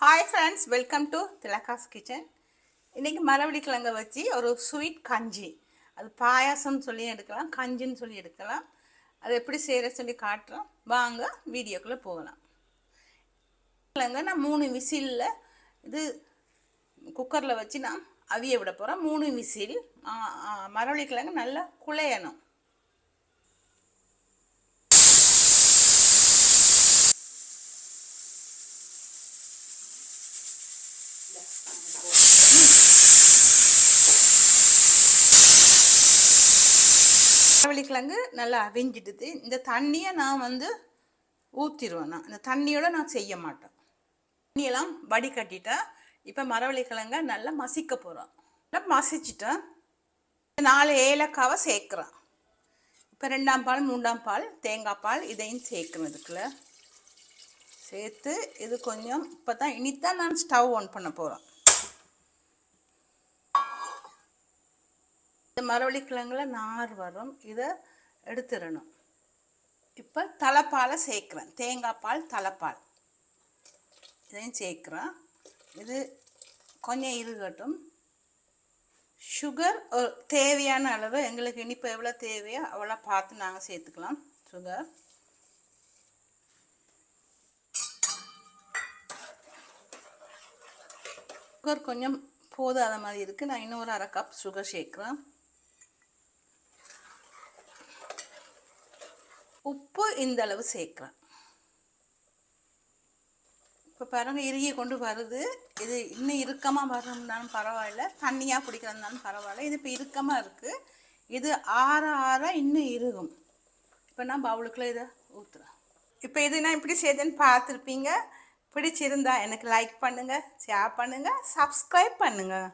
Hi friends welcome to Thilaka's kitchen இன்றைக்கி மரவள்ளி கிழங்க வச்சு ஒரு ஸ்வீட் கஞ்சி. அது பாயாசம்னு சொல்லி எடுக்கலாம் கஞ்சின்னு சொல்லி எடுக்கலாம். அது எப்படி செய்கிற சொல்லி காட்டுறோம். வாங்க வீடியோக்குள்ளே போகலாம். கிழங்க நான் மூணு விசிலில் இது குக்கரில் வச்சு நான் அவிய விட போகிறேன் மூணு விசில் மரவள்ளி கிழங்கு நல்லா குழையணும். மரவள்ளிக்கிழங்கு நல்லா அவிஞ்சிடுது இந்த தண்ணியை நான் வந்து ஊற்றிடுவேன் நான். இந்த தண்ணியோட நான் செய்ய மாட்டேன். தண்ணியெல்லாம் வடிகட்டிட்டேன் இப்போ மரவள்ளிக்கிழங்க நல்லா மசிக்க போகிறோம் நல்லா மசிச்சிட்டேன். நாலு ஏலக்காவை சேர்க்குறேன். இப்போ ரெண்டாம் பால் மூன்றாம் பால் தேங்காய் பால் இதையும் சேர்க்குறேன் இதுக்குள்ள. சேர்த்து இது கொஞ்சம் இப்போ தான் இனித்தான் நான் ஸ்டவ் ஆன் பண்ண போகிறேன் இந்த மரவள்ளிக்கிழங்குல நார் வரும் இதை எடுத்துடணும். இப்போ தலைப்பாலை சேர்க்குறேன். தேங்காய் பால் தலைப்பால். இதையும் சேர்க்குறேன். இது கொஞ்சம் இருக்கட்டும். சுகர் தேவையான அளவு எங்களுக்கு இனிப்பு எவ்வளோ தேவையோ அவ்வளோ பார்த்து நாங்கள் சேர்த்துக்கலாம். சுகர் சுகர் கொஞ்சம் போதாத மாதிரி இருக்குது நான் இன்னும் ஒரு அரை கப் சுகர் சேர்க்குறேன். உப்பு இந்த அளவு சேர்க்குறேன். இப்போ பாருங்க இறுகி கொண்டு வருது. இது இன்னும் இறுக்கமாக வரணும்னாலும் பரவாயில்ல. தண்ணியாக பிடிக்கிறதுனாலும் பரவாயில்ல. இது இப்போ இறுக்கமாக இருக்குது இது ஆற ஆற இன்னும் இறுகும். இப்போ நான் பவுலுக்குள்ளே இதை ஊற்றுறேன் இப்போ இது நான் இப்படி செய்தேன்னு பார்த்துருப்பீங்க. பிடிச்சிருந்தா எனக்கு லைக் பண்ணுங்கள் ஷேர் பண்ணுங்கள் சப்ஸ்கிரைப் பண்ணுங்கள்